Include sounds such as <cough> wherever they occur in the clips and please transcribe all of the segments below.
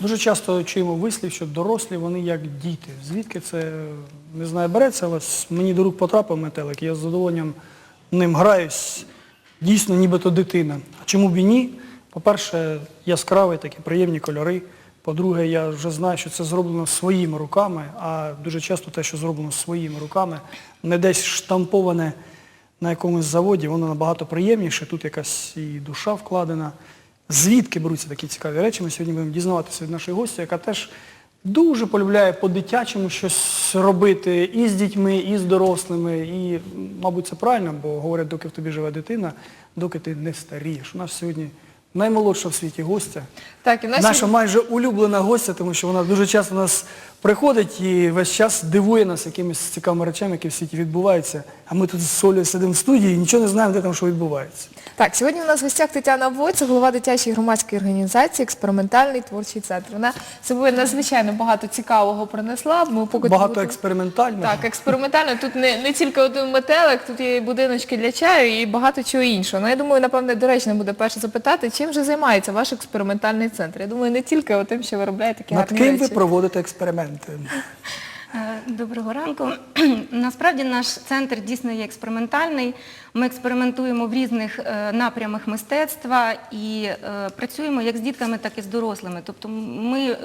Дуже часто чуємо вислів, що дорослі вони як діти. Звідки це не знаю, береться, але мені до рук потрапив метелик, я з задоволенням ним граюсь, дійсно нібито дитина. А чому б і ні? По-перше, яскраві такі приємні кольори. По-друге, я вже знаю, що це зроблено своїми руками, а дуже часто те, що зроблено своїми руками, не десь штамповане на якомусь заводі, воно набагато приємніше, тут якась і душа вкладена. Звідки беруться такі цікаві речі? Ми сьогодні будемо дізнаватися від нашої гості, яка теж дуже полюбляє по-дитячому щось робити і з дітьми, і з дорослими. І, мабуть, це правильно, бо говорять, доки в тобі живе дитина, доки ти не старієш. У нас сьогодні наймолодша в світі гостя. Так, і наші... Наша майже улюблена гостя, тому що вона дуже часто нас приходить і весь час дивує нас якимись цікавими речами, які в світі відбуваються. А ми тут з Солею сидимо в студії і нічого не знаємо, де там що відбувається. Так, сьогодні у нас в гостях Тетяна Войц, голова дитячої громадської організації Експериментальний творчий центр. Вона з собою надзвичайно багато цікавого принесла. Ми поки Багато тут- експериментального. Так, експериментально. Тут не, не тільки один метелик, тут є і будиночки для чаю і багато чого іншого. Ну, я думаю, напевне, доречно буде перше запитати, чим же займається ваш експериментальний центр. Я думаю, не тільки тим, що ви робляєте такі Над гарні ким речі. ви проводите експерименти? Е, Доброго ранку. <clears throat> Насправді наш центр дійсно є експериментальний. Ми експериментуємо в різних е, напрямах мистецтва і е, працюємо як з дітками, так і з дорослими. Тобто ми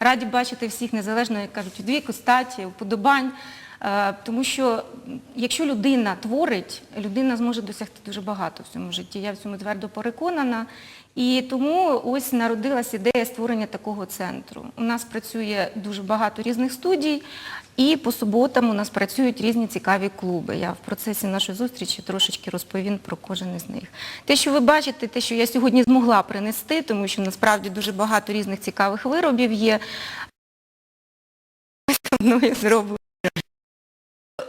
раді бачити всіх незалежно, як кажуть, від віку, статі, вподобань. Тому що якщо людина творить, людина зможе досягти дуже багато в цьому житті. Я в цьому твердо переконана. І тому ось народилась ідея створення такого центру. У нас працює дуже багато різних студій, і по суботам у нас працюють різні цікаві клуби. Я в процесі нашої зустрічі трошечки розповім про кожен із них. Те, що ви бачите, те, що я сьогодні змогла принести, тому що насправді дуже багато різних цікавих виробів є. Мною зроблено.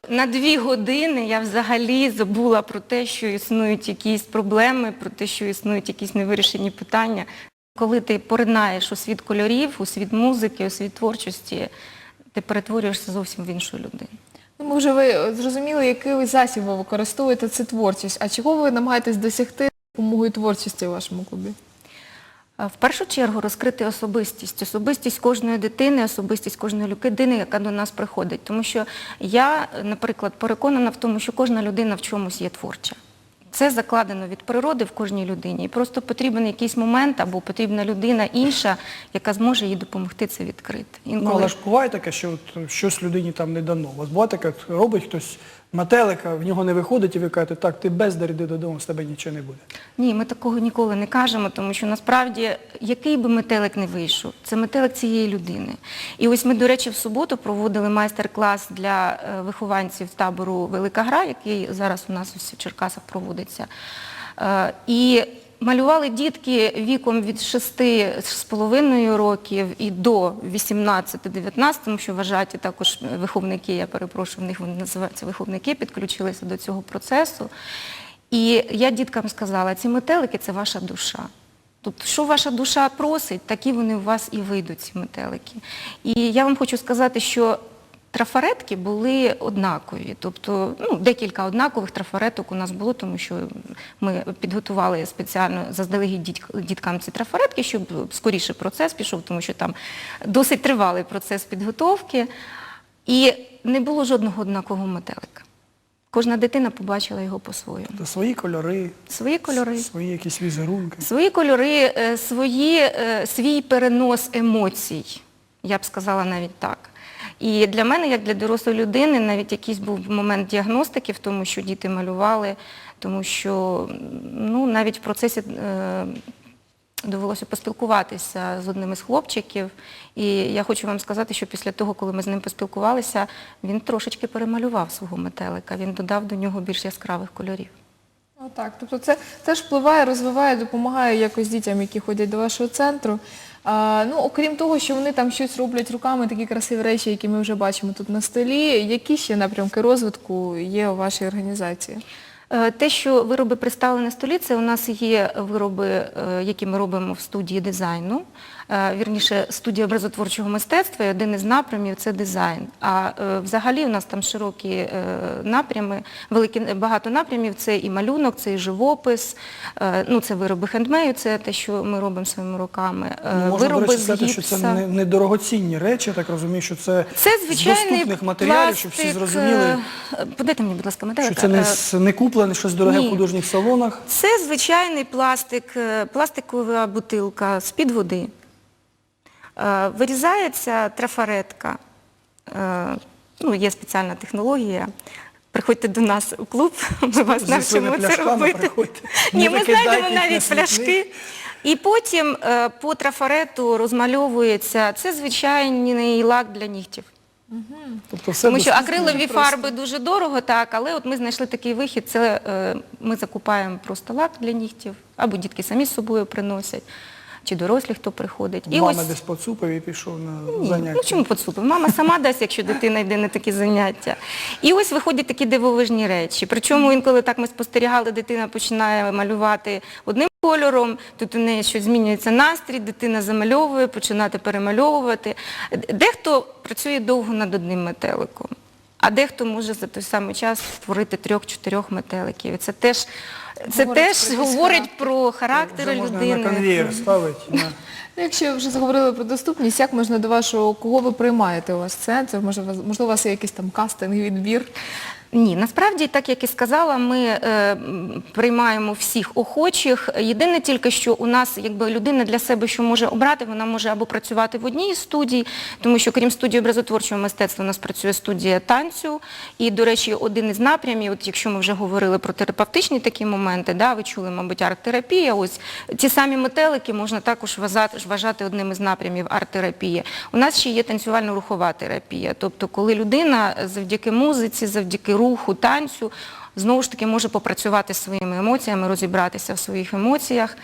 На дві години я взагалі забула про те, що існують якісь проблеми, про те, що існують якісь невирішені питання. Коли ти поринаєш у світ кольорів, у світ музики, у світ творчості, ти перетворюєшся зовсім в іншу людину. Ну, ми вже ви зрозуміли, який ви засіб ви використовуєте, це творчість. А чого ви намагаєтесь досягти допомогою творчості в вашому клубі? В першу чергу розкрити особистість, особистість кожної дитини, особистість кожної людини, яка до нас приходить. Тому що я, наприклад, переконана в тому, що кожна людина в чомусь є творча. Це закладено від природи в кожній людині. І просто потрібен якийсь момент або потрібна людина інша, яка зможе їй допомогти це відкрити. Ну, але ж буває таке, що от щось людині там не дано. У вас буває таке, робить хтось метелика, в нього не виходить, і ви кажете, так, ти бездар, іди додому, з тебе нічого не буде. Ні, ми такого ніколи не кажемо, тому що насправді який би метелик не вийшов, це метелик цієї людини. І ось ми, до речі, в суботу проводили майстер-клас для е, вихованців табору Велика Гра, який зараз у нас ось в Черкасах проводиться. Е, І малювали дітки віком від 6,5 років і до 18-19, тому що вважаті також виховники, я перепрошую, в них вони називаються виховники, підключилися до цього процесу. І я діткам сказала, ці метелики це ваша душа. Тобто, що ваша душа просить, такі вони у вас і вийдуть, ці метелики. І я вам хочу сказати, що трафаретки були однакові. Тобто, ну, декілька однакових трафареток у нас було, тому що ми підготували спеціально заздалегідь діткам ці трафаретки, щоб скоріше процес пішов, тому що там досить тривалий процес підготовки. І не було жодного однакового метелика. Кожна дитина побачила його по-своєму. Свої кольори, Свої кольори. свої якісь візерунки. Свої кольори, е, свої, е, свій перенос емоцій, я б сказала навіть так. І для мене, як для дорослої людини, навіть якийсь був момент діагностики в тому, що діти малювали, тому що ну, навіть в процесі е, довелося поспілкуватися з одним із хлопчиків. І я хочу вам сказати, що після того, коли ми з ним поспілкувалися, він трошечки перемалював свого метелика, він додав до нього більш яскравих кольорів. Отак. Тобто це теж впливає, розвиває, допомагає якось дітям, які ходять до вашого центру. А, ну, окрім того, що вони там щось роблять руками, такі красиві речі, які ми вже бачимо тут на столі, які ще напрямки розвитку є у вашій організації? Е, Те, що вироби представлені на столі, це у нас є вироби, е, які ми робимо в студії дизайну. Е, вірніше, студія образотворчого мистецтва, і один із напрямів це дизайн. А е, взагалі у нас там широкі е, напрями, великі багато напрямів. Це і малюнок, це і живопис, ну це вироби хендмею, це те, що ми робимо своїми руками. Ну, можна, до вироби з сказати, що це гіпса. не, не речі, я так розумію, що це, Це з доступних матеріалів, щоб всі зрозуміли, Подайте мені, будь ласка, метелика. що це не, не куплене щось дороге ні. в художніх салонах. Це звичайний пластик, пластикова бутилка з-під води. Е, Вирізається трафаретка. Е, Ну, є спеціальна технологія. Приходьте до нас у клуб, ми вас навчимо це робити. приходьте. Ні, ми знайдемо навіть пляшки. І потім е, по трафарету розмальовується. Це звичайний лак для нігтів. Тобто все Тому що акрилові фарби дуже дорого, так, але от ми знайшли такий вихід, це ми закупаємо просто лак для нігтів, або дітки самі з собою приносять, чи дорослі, хто приходить. Мама десь поцупив і пішов на Ні, заняття. Ну чому поцупив? Мама сама дасть, якщо дитина йде на такі заняття. І ось виходять такі дивовижні речі. Причому інколи так ми спостерігали, дитина починає малювати одним кольором, тут у неї щось змінюється настрій, дитина замальовує, починати перемальовувати. Дехто працює довго над одним метеликом. А дехто може за той самий час створити трьох-чотирьох метеликів. І це теж, це Говорить теж про говорить про характер Вже можна людини. на конвейер ставити. На... Ну, Якщо вже заговорили про доступність, як можна до вашого, кого ви приймаєте у вас центр? Може, вас- можливо, у вас є якийсь там кастинг, відбір? Ні, насправді, так як і сказала, ми е, приймаємо всіх охочих. Єдине тільки, що у нас якби людина для себе що може обрати, вона може або працювати в одній із студій, тому що крім студії образотворчого мистецтва, у нас працює студія танцю. І, до речі, один із напрямів, от якщо ми вже говорили про терапевтичні такі моменти, да, ви чули, мабуть, арт-терапія, ось ті самі метелики можна також вважати, одним із напрямів арт-терапії. У нас ще є танцювально-рухова терапія, тобто коли людина завдяки музиці, завдяки руху, танцю, знову ж таки може попрацювати своїми емоціями, розібратися в своїх емоціях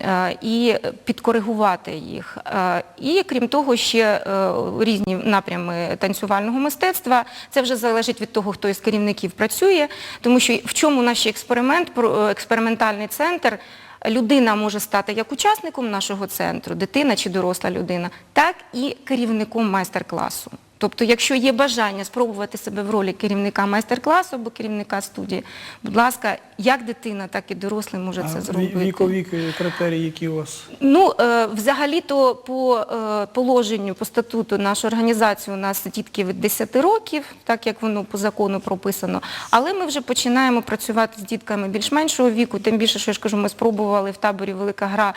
е, і підкоригувати їх. Е, І крім того, ще е, різні напрями танцювального мистецтва. Це вже залежить від того, хто із керівників працює, тому що в чому наш експеримент, експериментальний центр. Людина може стати як учасником нашого центру, дитина чи доросла людина, так і керівником майстер-класу. Тобто, якщо є бажання спробувати себе в ролі керівника майстер-класу або керівника студії, будь ласка, як дитина, так і дорослий може це зробити. Вікові критерії, які у вас? Ну, е, взагалі-то по е, положенню, по статуту нашої організації у нас дітки від 10 років, так як воно по закону прописано. Але ми вже починаємо працювати з дітками більш-меншого віку, тим більше, що я ж кажу, ми спробували в таборі Велика гра.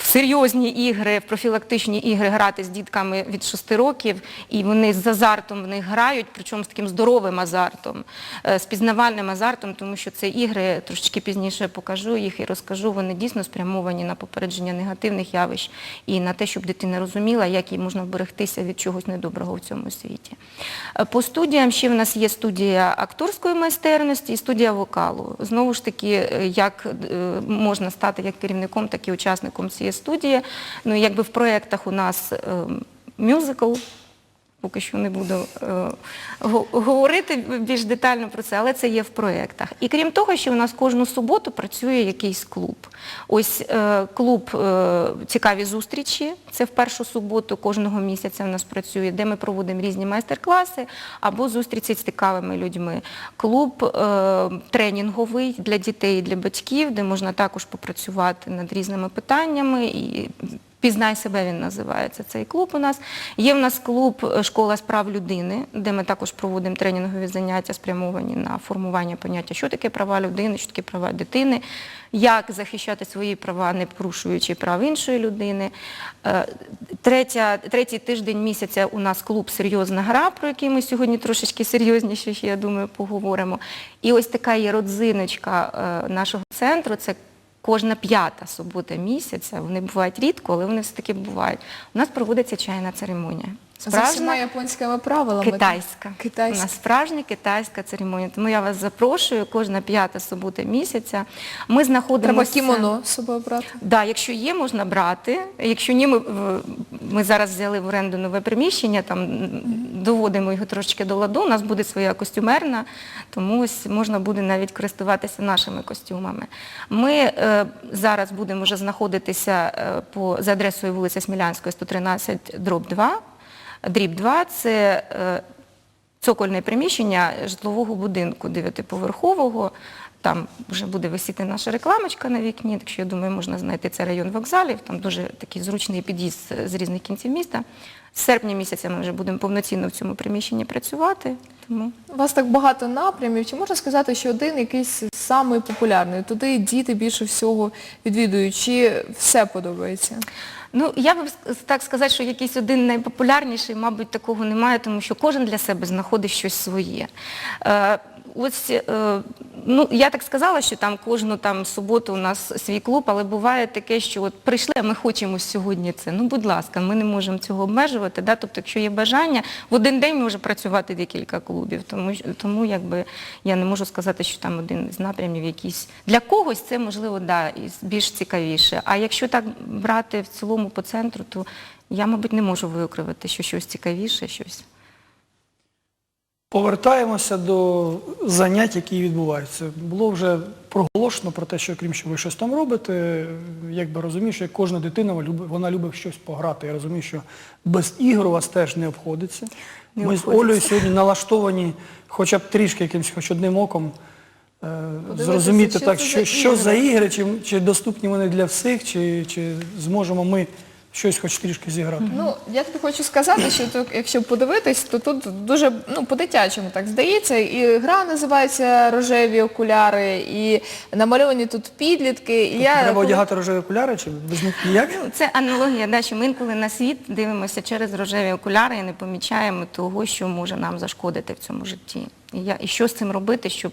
В серйозні ігри, в профілактичні ігри грати з дітками від 6 років, і вони з азартом в них грають, причому з таким здоровим азартом, е, з пізнавальним азартом, тому що це ігри, трошечки пізніше покажу їх і розкажу, вони дійсно спрямовані на попередження негативних явищ і на те, щоб дитина розуміла, як їй можна вберегтися від чогось недоброго в цьому світі. Е, По студіям ще в нас є студія акторської майстерності і студія вокалу. Знову ж таки, е, як можна стати як керівником, так і учасником цієї студії. Ну, якби в проєктах у нас е, мюзикл, Поки що не буду е, говорити більш детально про це, але це є в проєктах. І крім того, що у нас кожну суботу працює якийсь клуб. Ось е, клуб е, «Цікаві зустрічі», це в першу суботу кожного місяця у нас працює, де ми проводимо різні майстер-класи або зустрічі з цікавими людьми. Клуб е, тренінговий для дітей і для батьків, де можна також попрацювати над різними питаннями і Пізнай себе він називається цей клуб у нас. Є в нас клуб е, Школа справ людини, де ми також проводимо тренінгові заняття, спрямовані на формування поняття, що таке права людини, що таке права дитини, як захищати свої права, не порушуючи прав іншої людини. Е, Третя, третій тиждень місяця у нас клуб Серйозна гра, про який ми сьогодні трошечки серйозніше, я думаю, поговоримо. І ось така є родзиночка е, нашого центру. Це Кожна п'ята субота місяця, вони бувають рідко, але вони все-таки бувають. У нас проводиться чайна церемонія. За всіма японськими правилами. китайська. Китайська. У нас справжня китайська церемонія. Тому я вас запрошую кожна п'ята субота місяця. Ми знаходимося... Треба кімоно з собою брати. Да, якщо є, можна брати. Якщо ні, ми, ми зараз взяли в оренду нове приміщення, там доводимо його трошечки до ладу. У нас буде своя костюмерна, тому ось можна буде навіть користуватися нашими костюмами. Ми е, зараз будемо вже знаходитися е, по, за адресою вулиця Смілянської, 113, дроб 2. Дріб 2 – це е, цокольне приміщення житлового будинку дев'ятиповерхового. Там вже буде висіти наша рекламочка на вікні, так що я думаю, можна знайти це район вокзалів. Там дуже такий зручний під'їзд з різних кінців міста. З серпня місяця ми вже будемо повноцінно в цьому приміщенні працювати. У вас так багато напрямів. Чи можна сказати, що один якийсь самий популярний? Туди діти більше всього відвідують, чи все подобається? Ну, я би так сказати, що якийсь один найпопулярніший, мабуть, такого немає, тому що кожен для себе знаходить щось своє. Е, ось, е, ну, я так сказала, що там кожну там суботу у нас свій клуб, але буває таке, що от прийшли, а ми хочемо сьогодні це. Ну, будь ласка, ми не можемо цього обмежувати. Да? Тобто, якщо є бажання, в один день може працювати декілька клубів. Тому, тому якби, я не можу сказати, що там один з напрямів якийсь. Для когось це, можливо, да, більш цікавіше. А якщо так брати в цілому по центру, то я, мабуть, не можу виокремити, що щось цікавіше, щось. Повертаємося до занять, які відбуваються. Було вже проголошено про те, що крім що ви щось там робите, якби розумію, що як кожна дитина вона любить щось пограти. Я розумію, що без ігор у вас теж не обходиться. Не Ми обходиться. з Олею сьогодні налаштовані хоча б трішки якимось, хоч одним оком. е, Зрозуміти що так, що, за що за ігри, чи, чи доступні вони для всіх, чи, чи зможемо ми щось хоч трішки зіграти. Ну, я тобі хочу сказати, що тут, якщо подивитись, то тут дуже ну, по-дитячому так здається. І гра називається Рожеві окуляри, і намальовані тут підлітки. І я, Треба одягати рожеві окуляри, чи без них ніяк? Ну, Це аналогія, да, що ми інколи на світ дивимося через рожеві окуляри і не помічаємо того, що може нам зашкодити в цьому житті. І, я, і що з цим робити, щоб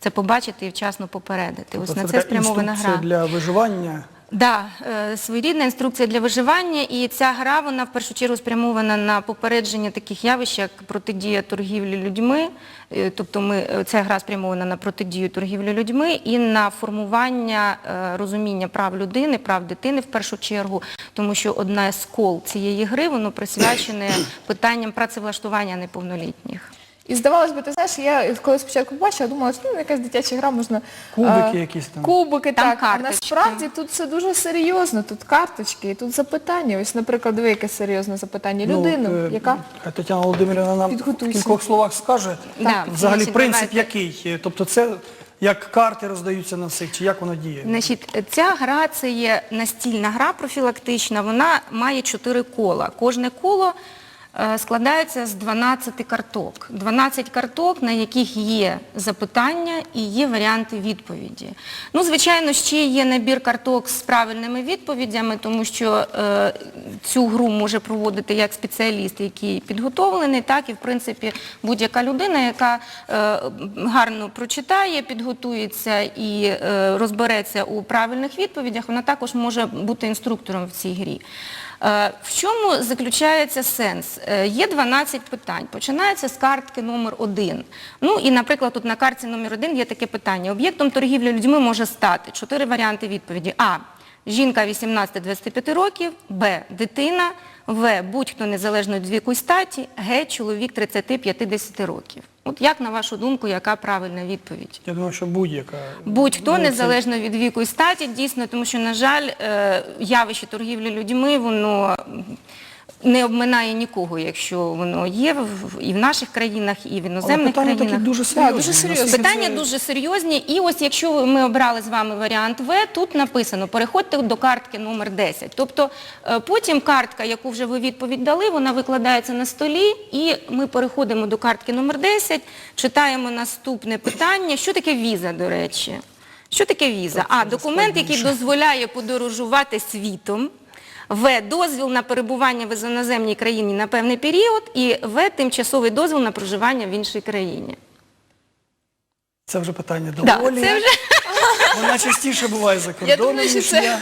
це побачити і вчасно попередити. Ось Тобто на це це спрямована гра. для виживання. Да, е, своєрідна інструкція для виживання, і ця гра вона в першу чергу спрямована на попередження таких явищ, як протидія торгівлі людьми. Е, Тобто ми, е, ця гра спрямована на протидію торгівлі людьми і на формування е, розуміння прав людини, прав дитини в першу чергу, тому що одна з кол цієї гри воно присвячене <coughs> питанням працевлаштування неповнолітніх. І здавалось би, ти знаєш, я коли спочатку побачила, думала, що ну, якась дитяча гра можна. Кубики е, якісь там. Кубики, Там так. А карточки. насправді тут все дуже серйозно, тут карточки, і тут запитання. Ось, наприклад, диви, яке серйозне запитання. Людину, е, яка хай Тетяна Володимирівна нам в Підготуйся. кількох словах скаже, Да, взагалі значить, принцип давайте. який? Е, Тобто це як карти роздаються на всіх, чи як воно діє? Значить, ця гра це є настільна гра профілактична, вона має чотири кола. Кожне коло е, складається з 12 карток. 12 карток, на яких є запитання і є варіанти відповіді. Ну, звичайно, ще є набір карток з правильними відповідями, тому що е, цю гру може проводити як спеціаліст, який підготовлений, так і в принципі будь-яка людина, яка е, гарно прочитає, підготується і е, розбереться у правильних відповідях, вона також може бути інструктором в цій грі. Е, В чому заключається сенс? Е, Є 12 питань. Починається з картки номер 1. Ну і, наприклад, тут на картці номер 1 є таке питання. Об'єктом торгівлі людьми може стати чотири варіанти відповіді. А. Жінка 18-25 років, Б. Дитина, В. Будь-хто незалежно від віку і статі, Г. Чоловік 30-50 років. От як на вашу думку, яка правильна відповідь? Я думаю, що будь-яка. Будь-хто Ну, незалежно від віку і статі, дійсно, тому що, на жаль, е, явище торгівлі людьми, воно не обминає нікого, якщо воно є і в наших країнах, і в Але іноземних питання такі країнах. дуже серйозні. дуже серйозні. Питання дуже серйозні. І ось якщо ми обрали з вами варіант В, тут написано, переходьте до картки номер 10. Тобто е, потім картка, яку вже ви відповідь дали, вона викладається на столі, і ми переходимо до картки номер 10, читаємо наступне питання. Що таке віза, до речі? Що таке віза? А, документ, який дозволяє подорожувати світом. В. Дозвіл на перебування в іноземній країні на певний період. І В. Тимчасовий дозвіл на проживання в іншій країні. Це вже питання до Да, Олі. це вже Вона частіше буває за Я кордоном, думаю, що ніж це, я.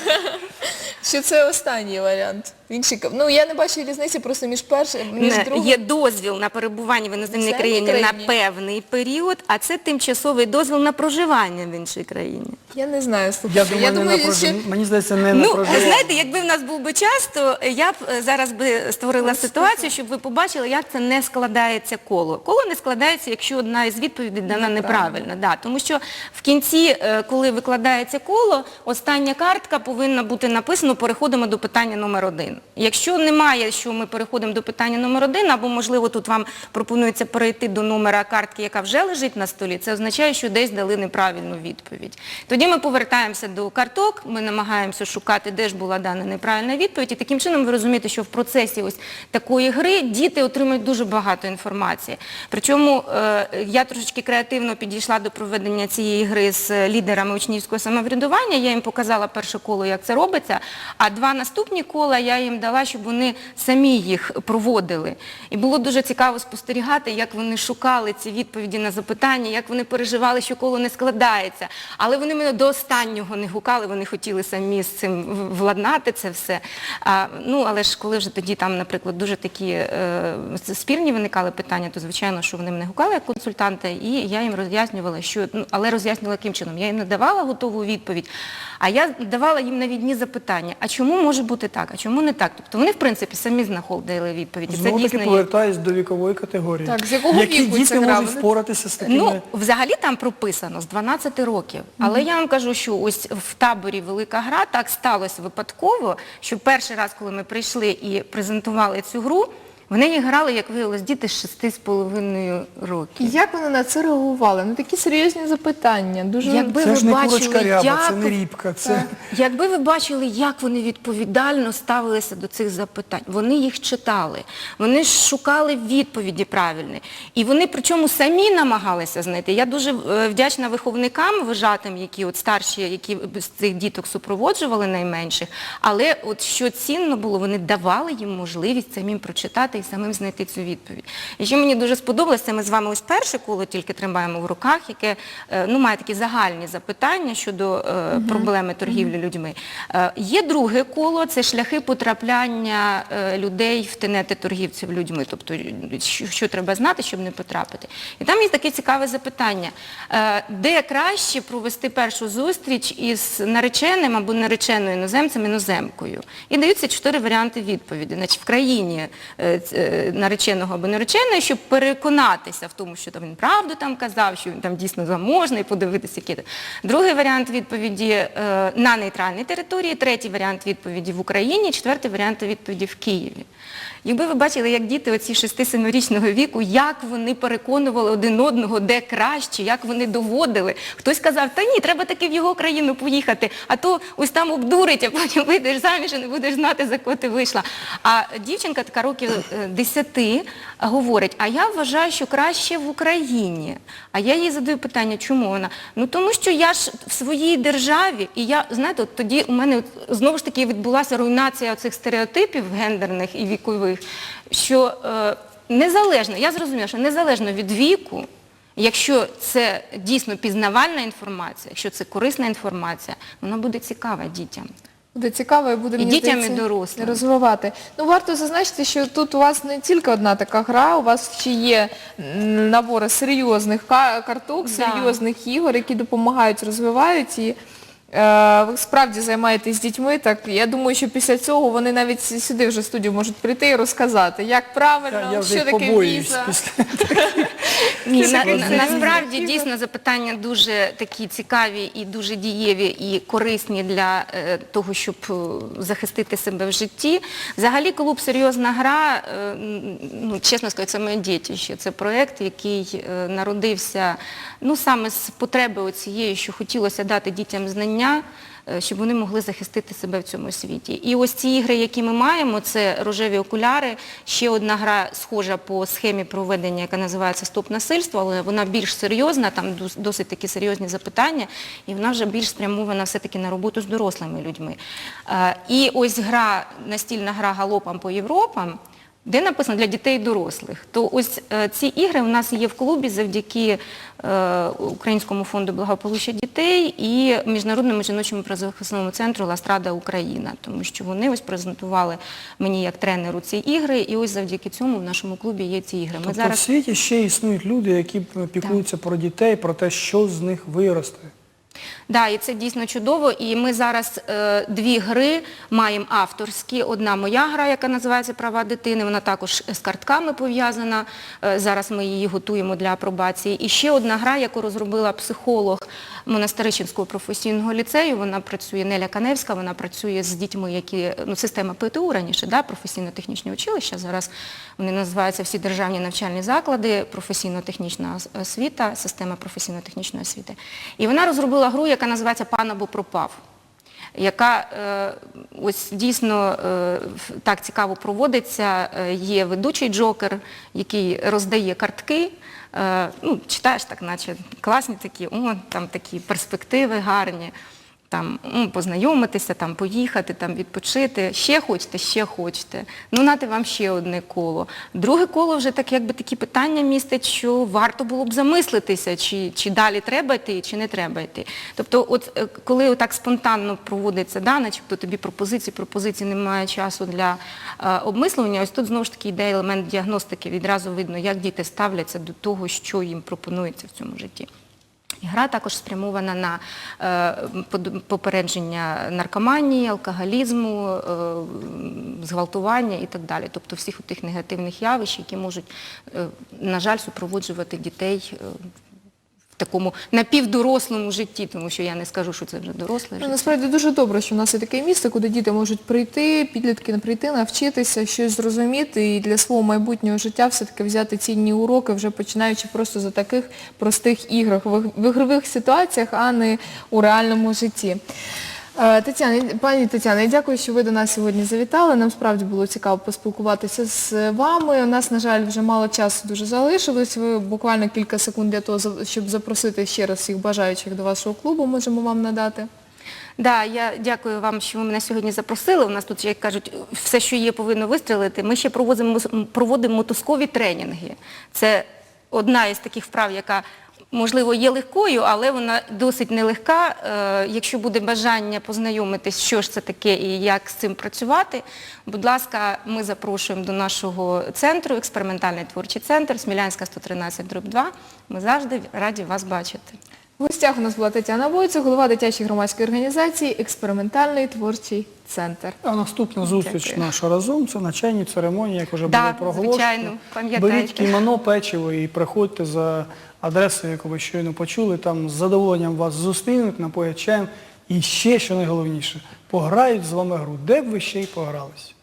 <laughs> що це останній варіант. В іншій, ну я не бачу різниці просто між першим, між Не, другим. Є дозвіл на перебування в іноземній Іноземній країні на певний період, а це тимчасовий дозвіл на проживання в іншій країні. Я не знаю, слухайте. Я думаю, не на прожив... мені здається, не на Ну, ви проживання. знаєте, якби в нас був би час, то я б е, зараз би створила ситуацію, щоб ви побачили, як це не складається коло. Коло не складається, якщо одна із відповідей дана неправильно. Да, тому що в кінці, е, коли викладається коло, остання картка повинна бути написано переходимо до питання номер один. Якщо немає, що ми переходимо до питання номер один, або можливо тут вам пропонується перейти до номера картки, яка вже лежить на столі, це означає, що десь дали неправильну відповідь. Тоді ми повертаємося до карток, ми намагаємося шукати, де ж була дана неправильна відповідь. І таким чином ви розумієте, що в процесі ось такої гри діти отримують дуже багато інформації. Причому е, я трошечки креативно підійшла до проведення цієї гри з лідерами учнівського самоврядування. Я їм показала перше коло, як це робиться, а два наступні кола я їм дала, щоб вони самі їх проводили. І було дуже цікаво спостерігати, як вони шукали ці відповіді на запитання, як вони переживали, що коло не складається. Але вони мене до останнього не гукали, вони хотіли самі з цим владнати це все. А, ну, але ж коли вже тоді там, наприклад, дуже такі е, спірні виникали питання, то звичайно, що вони мене гукали як консультанти, і я їм роз'яснювала, що ну, але роз'яснювала яким чином. Я їм не давала готову відповідь, а я давала їм навідні запитання. А чому може бути так? А чому не так? Тобто вони, в принципі, самі знаходили відповіді. Це Знову таки дійсно є. повертаюсь до вікової категорії. Так, з якого Які віку діти гра? можуть впоратися з такими... Ну, взагалі там прописано з 12 років. Але я вам кажу, що ось в таборі Велика гра так сталося випадково, що перший раз, коли ми прийшли і презентували цю гру, в неї грали, як виявилось, діти з 6,5 років. І як вони на це реагували? Ну такі серйозні запитання. Дуже Якби Це ви ж не бачили, курочка ряба, як... це не рібка, це... Якби ви бачили, як вони відповідально ставилися до цих запитань, вони їх читали, вони ж шукали відповіді правильні. І вони причому самі намагалися знайти. Я дуже е, вдячна виховникам вважатим, які от старші, які з цих діток супроводжували найменших. Але от що цінно було, вони давали їм можливість самим прочитати і самим знайти цю відповідь. І що мені дуже сподобалося, ми з вами ось перше коло тільки тримаємо в руках, яке е, ну, має такі загальні запитання щодо е, проблеми торгівлі людьми. Е, Є друге коло, це шляхи потрапляння е, людей в тенети торгівців людьми, тобто що, що треба знати, щоб не потрапити. І там є таке цікаве запитання, Е, де краще провести першу зустріч із нареченим або нареченою іноземцем іноземкою. І даються чотири варіанти відповіді. Значить, в країні е, е, нареченого або нареченої, щоб переконатися в тому, що він правду там казав, що він там дійсно заможний, подивитися, які. Другий варіант відповіді е, на нейтральній території, третій варіант відповіді в Україні, четвертий варіант відповіді в Києві. Якби ви бачили, як діти оці 6-7-річного віку, як вони переконували один одного, де краще, як вони доводили. Хтось казав, та ні, треба таки в його країну поїхати, а то ось там обдурить, а потім <laughs> вийдеш заміж і не будеш знати, за кого ти вийшла. А дівчинка така років е, 10 говорить, а я вважаю, що краще в Україні. А я їй задаю питання, чому вона? Ну тому що я ж в своїй державі, і я, знаєте, от тоді у мене знову ж таки відбулася руйнація цих стереотипів гендерних і вікових, що е, незалежно, я зрозуміла, що незалежно від віку, якщо це дійсно пізнавальна інформація, якщо це корисна інформація, вона буде цікава дітям. Буде цікаво і буде І мені дітям, і дорослим. розвивати. Ну варто зазначити, що тут у вас не тільки одна така гра, у вас ще є набори серйозних ка- карток, серйозних ігор, які допомагають, розвивають і. Е, Ви справді займаєтесь з дітьми, так я думаю, що після цього вони навіть сюди вже в студію можуть прийти і розказати, як правильно, Я, я вже що таке побоююсь віза. після <laughs> Ні, на, на- насправді дійсно запитання дуже такі цікаві і дуже дієві і корисні для е, того, щоб е, захистити себе в житті. Взагалі клуб Серйозна гра, е, м, ну, чесно сказати, це моє дітище. Це проєкт, який е, народився ну, саме з потреби оцієї, що хотілося дати дітям знання. Е, Щоб вони могли захистити себе в цьому світі. І ось ці ігри, які ми маємо, це рожеві окуляри. Ще одна гра схожа по схемі проведення, яка називається Стоп насильство, але вона більш серйозна, там досить такі серйозні запитання, і вона вже більш спрямована все-таки на роботу з дорослими людьми. Е, І ось гра, настільна гра галопам по Європам. Де написано для дітей і дорослих. То ось е, ці ігри у нас є в клубі завдяки е, Українському фонду благополуччя дітей і Міжнародному жіночому правозахисному центру Ластрада Україна, тому що вони ось презентували мені як тренеру ці ігри, і ось завдяки цьому в нашому клубі є ці ігри. Ми Тобто в світі ще існують люди, які піклуються про дітей, про те, що з них виросте. Да, і це дійсно чудово. І ми зараз е, дві гри маємо авторські. Одна моя гра, яка називається Права дитини. Вона також з картками пов'язана. Е, зараз ми її готуємо для апробації. І ще одна гра, яку розробила психолог Монастиричинського професійного ліцею. Вона працює Неля Каневська, вона працює з дітьми, які ну, система ПТУ раніше, да, професійно-технічні училища. Зараз вони називаються всі державні навчальні заклади, професійно-технічна освіта, система професійно-технічної освіти. І вона розробила гру, яка називається Пан або пропав яка е, ось дійсно е, так цікаво проводиться. Е, Є ведучий джокер, який роздає картки. Ну, читаєш так, наче класні такі, о, там такі перспективи гарні. Там м, познайомитися, там поїхати, там відпочити. Ще хочете, ще хочете. Ну, нати вам ще одне коло. Друге коло вже так, якби такі питання містить, що варто було б замислитися, чи, чи далі треба йти, чи не треба йти. Тобто, от е, коли отак спонтанно проводиться, да, начебто тобі пропозиції, пропозиції немає часу для е, обмислення, ось тут знову ж таки йде елемент діагностики, відразу видно, як діти ставляться до того, що їм пропонується в цьому житті. Гра також спрямована на е, попередження наркоманії, алкоголізму, е, зґвалтування і так далі. Тобто всіх тих негативних явищ, які можуть, е, на жаль, супроводжувати дітей такому напівдорослому житті, тому що я не скажу, що це вже доросле Ну, життя. насправді дуже добре, що в нас є таке місце, куди діти можуть прийти, підлітки прийти, навчитися, щось зрозуміти і для свого майбутнього життя все-таки взяти цінні уроки, вже починаючи просто за таких простих іграх, в в ігрових ситуаціях, а не у реальному житті. Е, Тетяна, пані Тетяна, я дякую, що ви до нас сьогодні завітали. Нам справді було цікаво поспілкуватися з вами. У нас, на жаль, вже мало часу дуже залишилось. Ви буквально кілька секунд для того, щоб запросити ще раз всіх бажаючих до вашого клубу, можемо вам надати. Да, я дякую вам, що ви мене сьогодні запросили. У нас тут, як кажуть, все, що є, повинно вистрілити. Ми ще проводимо, проводимо мотузкові тренінги. Це одна із таких вправ, яка, можливо, є легкою, але вона досить нелегка. Е, Якщо буде бажання познайомитись, що ж це таке і як з цим працювати, будь ласка, ми запрошуємо до нашого центру, експериментальний творчий центр, Смілянська 113, дроб 2. Ми завжди раді вас бачити. В гостях у нас була Тетяна Войця, голова дитячої громадської організації Експериментальний творчий центр. А наступна зустріч Дякую. наша разом це на чайній церемонії, як вже Да, було проголошено. звичайно, пам'ятаєте. Беріть кімоно, печиво і приходьте за адресою, яку ви щойно почули. Там з задоволенням вас зустрінуть, напоять чаєм. І ще, що найголовніше, пограють з вами гру, де б ви ще й погрались.